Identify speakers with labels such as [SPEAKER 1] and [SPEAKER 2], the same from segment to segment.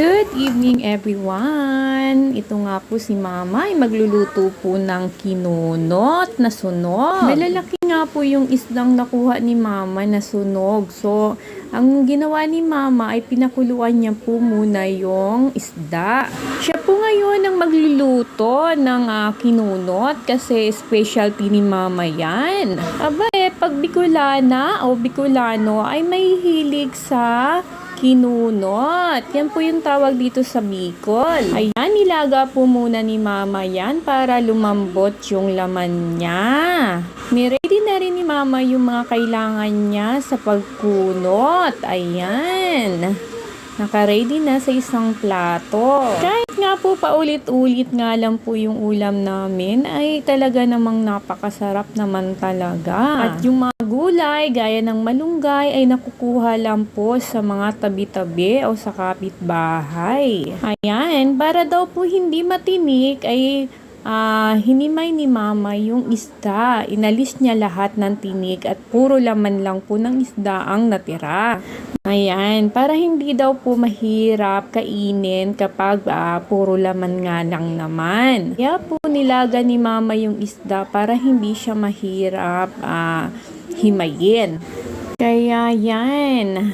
[SPEAKER 1] Good evening everyone! Ito nga po si Mama ay magluluto po ng kinunot na sunog. Malalaki nga po yung isdang nakuha ni Mama na sunog. So, ang ginawa ni Mama ay pinakuluan niya po muna yung isda. Siya po ngayon ang magluluto ng ah, kinunot kasi specialty ni Mama yan. Aba eh, pag Bicolana o Bicolano ay may hilig sa kinunot. Yan po yung tawag dito sa Bicol. Ayan, nilaga po muna ni Mama yan para lumambot yung laman niya. Niready na rin ni Mama yung mga kailangan niya sa pagkunot. Ayan. Naka-ready na sa isang plato. Kahit nga po paulit-ulit nga lang po yung ulam namin, ay talaga namang napakasarap naman talaga. At yung mga gulay, gaya ng malunggay, ay nakukuha lang po sa mga tabi-tabi o sa kapitbahay. Ayan, para daw po hindi matinik, ay Ah, hinimay ni mama yung isda. Inalis niya lahat ng tinik at puro laman lang po ng isda ang natira. Ayan, para hindi daw po mahirap kainin kapag ah, puro laman nga lang naman. Kaya po nilaga ni mama yung isda para hindi siya mahirap ah, himayin. Kaya yan,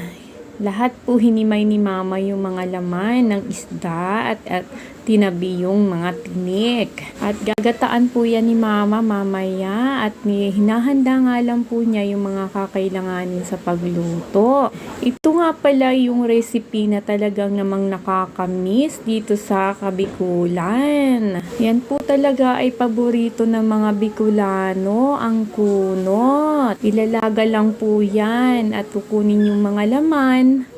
[SPEAKER 1] lahat po hinimay ni mama yung mga laman ng isda at, at tinabi yung mga tinik. At gagataan po yan ni mama mamaya at ni, hinahanda nga lang po niya yung mga kakailanganin sa pagluto. Ito nga pala yung recipe na talagang namang nakakamiss dito sa Kabikulan. Yan po talaga ay paborito ng mga Bicolano, ang kunot. Ilalaga lang po yan at kukunin yung mga laman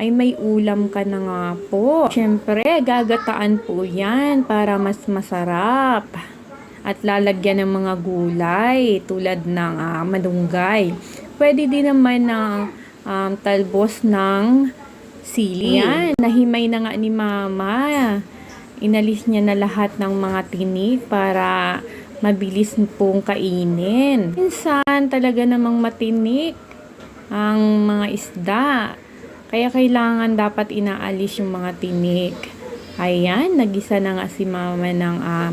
[SPEAKER 1] ay may ulam ka na nga po. Siyempre, gagataan po yan para mas masarap. At lalagyan ng mga gulay tulad ng ah, malunggay. Pwede din naman ng um, talbos ng sili. Yan, nahimay na nga ni mama. Inalis niya na lahat ng mga tinik para mabilis pong kainin. Minsan talaga namang matinik ang mga isda. Kaya kailangan dapat inaalis yung mga tinik. Ayan, nagisa na nga si mama ng ah,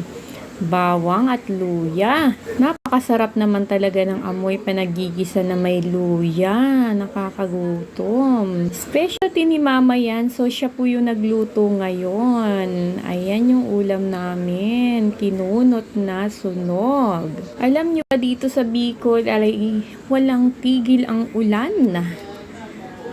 [SPEAKER 1] bawang at luya. Napakasarap naman talaga ng amoy panagigisa na may luya. Nakakagutom. Specialty ni mama yan, so siya po yung nagluto ngayon. Ayan yung ulam namin. Kinunot na sunog. Alam nyo ba dito sa Bicol, alay, walang tigil ang ulan.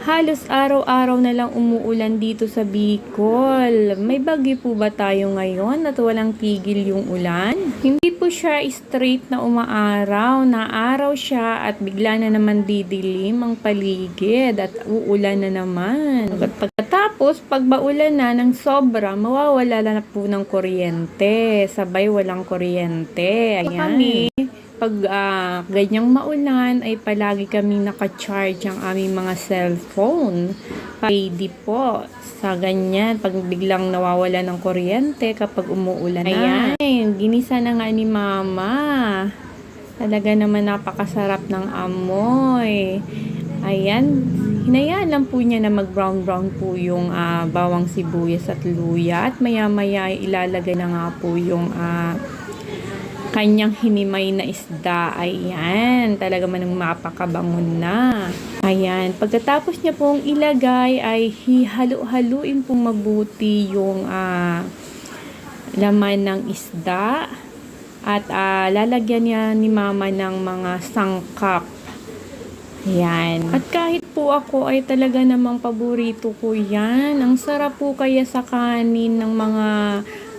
[SPEAKER 1] Halos araw-araw na lang umuulan dito sa Bicol. May bagyo po ba tayo ngayon at walang tigil yung ulan? Hindi po siya straight na umaaraw. Na araw siya at bigla na naman didilim ang paligid at uulan na naman. At pagkatapos, pag maulan na ng sobra, mawawala na po ng kuryente. Sabay walang kuryente. Ayan. Kami, pag ah, ganyang maulan ay palagi kaming naka-charge ang aming mga cellphone. Ready po sa ganyan pag biglang nawawala ng kuryente kapag umuulan na. Ayan, ginisa na nga ni mama. Talaga naman napakasarap ng amoy. Ayan, hinayaan lang po niya na mag-brown-brown po yung ah, bawang sibuyas at luya at maya-maya ay ilalagay na nga po yung ah, kanyang hinimay na isda. Ayan, talaga manang mapakabangon na. Ayan, pagkatapos niya pong ilagay ay hihalo-haluin pong mabuti yung ah, laman ng isda. At ah, lalagyan niya ni mama ng mga sangkap. Ayan. At kahit po ako ay talaga namang paborito ko yan. Ang sarap po kaya sa kanin ng mga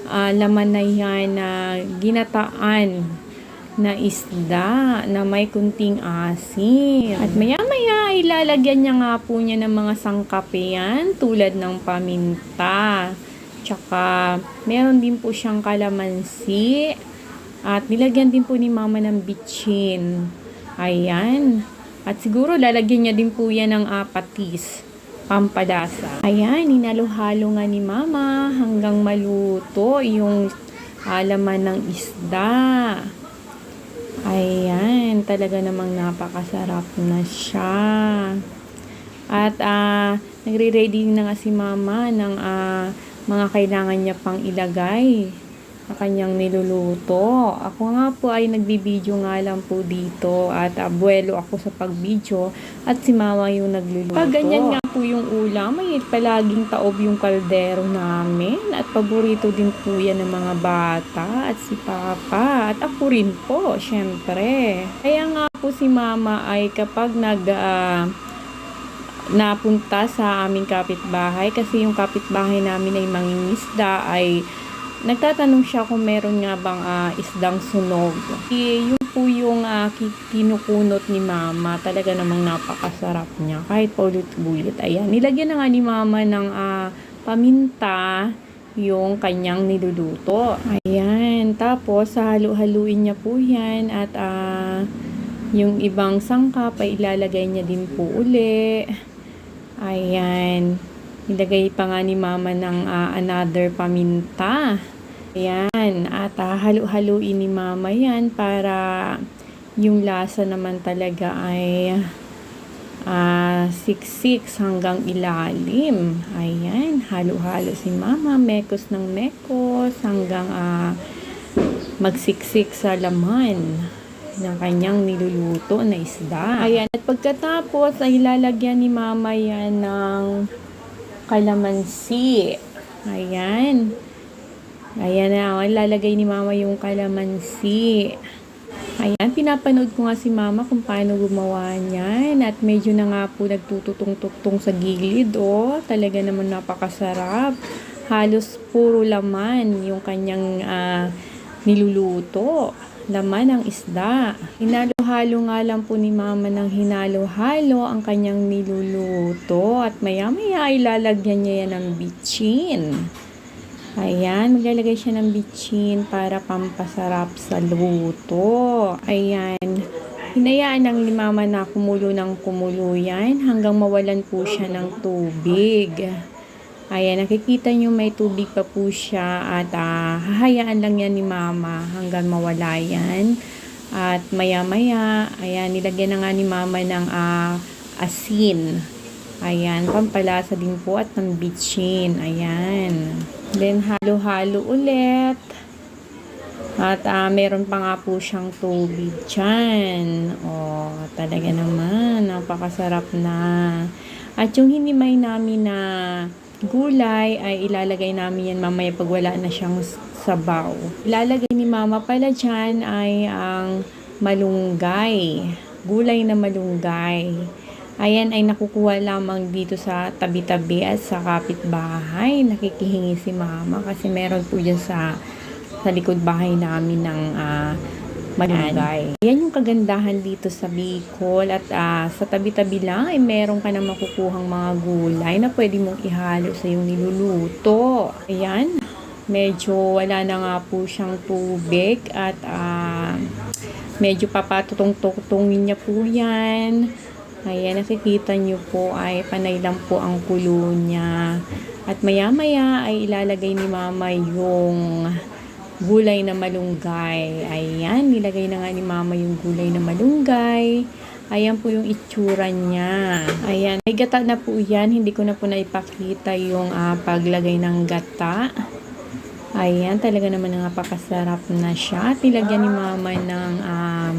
[SPEAKER 1] ah, laman na yan na ginataan na isda na may kunting asin. At maya-maya ilalagyan niya nga po niya ng mga sangkap yan tulad ng paminta. Tsaka meron din po siyang kalamansi. At nilagyan din po ni mama ng bitchin. Ayan. At siguro lalagyan niya din po yan ng apatis pampadasa. Ayan, ninalo-halo nga ni mama hanggang maluto yung alaman ng isda. Ayan, talaga namang napakasarap na siya. At ah, nagre-ready na nga si mama ng ah, mga kailangan niya pang ilagay sa kanyang niluluto. Ako nga po ay nagbibideo nga lang po dito at abuelo ako sa pagbideo at si mama yung nagluluto. Pag ganyan nga po yung ulam, may palaging taob yung kaldero namin at paborito din po yan ng mga bata at si papa at ako rin po, syempre. Kaya nga po si mama ay kapag nag... ah, napunta sa aming kapitbahay kasi yung kapitbahay namin ay mangingisda ay nagtatanong siya kung meron nga bang ah, isdang sunog. Eh, yun po yung ki- kinukunot ni mama. Talaga namang napakasarap niya. Kahit paulit-ulit. Ayan. Nilagyan na nga ni mama ng ah, paminta yung kanyang niluluto. Ayan. Tapos, halo-haluin niya po yan at ah, yung ibang sangkap ay ilalagay niya din po uli. Ayan. Nilagay pa nga ni mama ng ah, another paminta. Ayan. At ah, halu-haluin ni mama yan para yung lasa naman talaga ay ah, siksik hanggang ilalim. Ayan. Halo-halo si mama. Mekos ng mekos hanggang ah, magsiksik sa laman ng kanyang niluluto na isda. Ayan. At pagkatapos ay ilalagyan ni mama yan ng kalamansi. Ayan. Ayan na. oh, Ilalagay ni mama yung kalamansi. Ayan, pinapanood ko nga si mama kung paano gumawa niyan. At medyo na nga po nagtututong-tuktong sa gilid, oh. Talaga naman napakasarap. Halos puro laman yung kanyang ah, niluluto. Laman ng isda. Hinalo-halo nga lang po ni mama ng hinalo-halo ang kanyang niluluto. At maya-maya ay lalagyan niya yan ng bitchin. Ayan, maglalagay siya ng bitchin para pampasarap sa luto. Ayan. Hinayaan ng ni mama na kumulo ng kumulo yan hanggang mawalan po siya ng tubig. Ayan, nakikita nyo may tubig pa po siya at ah, hahayaan lang yan ni mama hanggang mawala yan. At maya-maya, ayan, nilagyan na nga ni mama ng ah, asin. Ayan, pampalasa din po at ng bitchin. Ayan. Then, halo-halo ulit. At ah, meron pa nga po siyang tubig dyan. O, talaga naman, napakasarap na. At yung hinimay namin na gulay ay ilalagay namin yan mamaya pag wala na siyang sabaw. Ilalagay ni mama pala dyan ay ang malunggay. Gulay na malunggay. Ayan ay nakukuha lamang dito sa tabi-tabi at sa kapitbahay. Nakikihingi si mama kasi meron po dyan sa, sa likod bahay namin ng ah, malunggay. Yan yung kagandahan dito sa Bicol at ah, sa tabi-tabi lang ay meron ka na makukuhang mga gulay na pwede mong ihalo sa iyong niluluto. Ayan, medyo wala na nga po siyang tubig at ah, medyo papatutong-tutungin niya po yan. Ayan, nakikita niyo po ay panay lang po ang kulo niya. At maya-maya ay ilalagay ni mama yung gulay na malunggay. Ayan, nilagay na nga ni mama yung gulay na malunggay. Ayan po yung itsura niya. Ayan, may gata na po yan. Hindi ko na po naipakita yung ah, paglagay ng gata. Ayan, talaga naman napakasarap na siya. At ni mama ng um,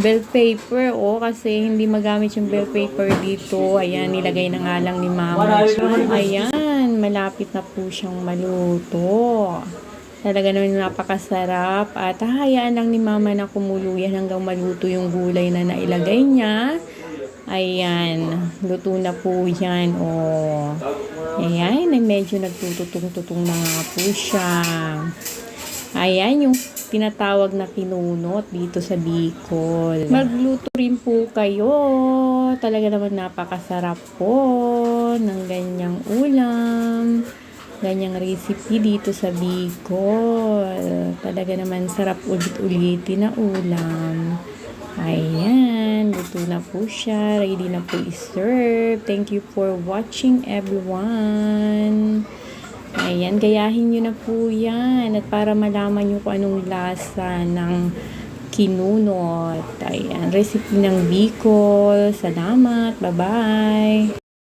[SPEAKER 1] bell paper. O, kasi hindi magamit yung bell paper dito. Ayan, nilagay na nga lang ni mama. Ayan, malapit na po siyang maluto. Talaga naman napakasarap. At hahayaan lang ni mama na kumuluyan hanggang maluto yung gulay na nailagay niya. Ayan, luto na po yan. O, ayan, ay medyo nagtututong-tutong na nga po siya. Ayan, yung tinatawag na kinunot dito sa Bicol. Magluto rin po kayo. Talaga naman napakasarap po ng ganyang ulam. Ganyang recipe dito sa Bicol. Talaga naman sarap ulit-ulitin na ulam. Ayan, luto na po siya. Ready na po i-serve. Thank you for watching everyone. Ayan, gayahin nyo na po yan. At para malaman nyo kung anong lasa ng kinunot. Ayan, recipe ng Bicol. Salamat. Bye-bye.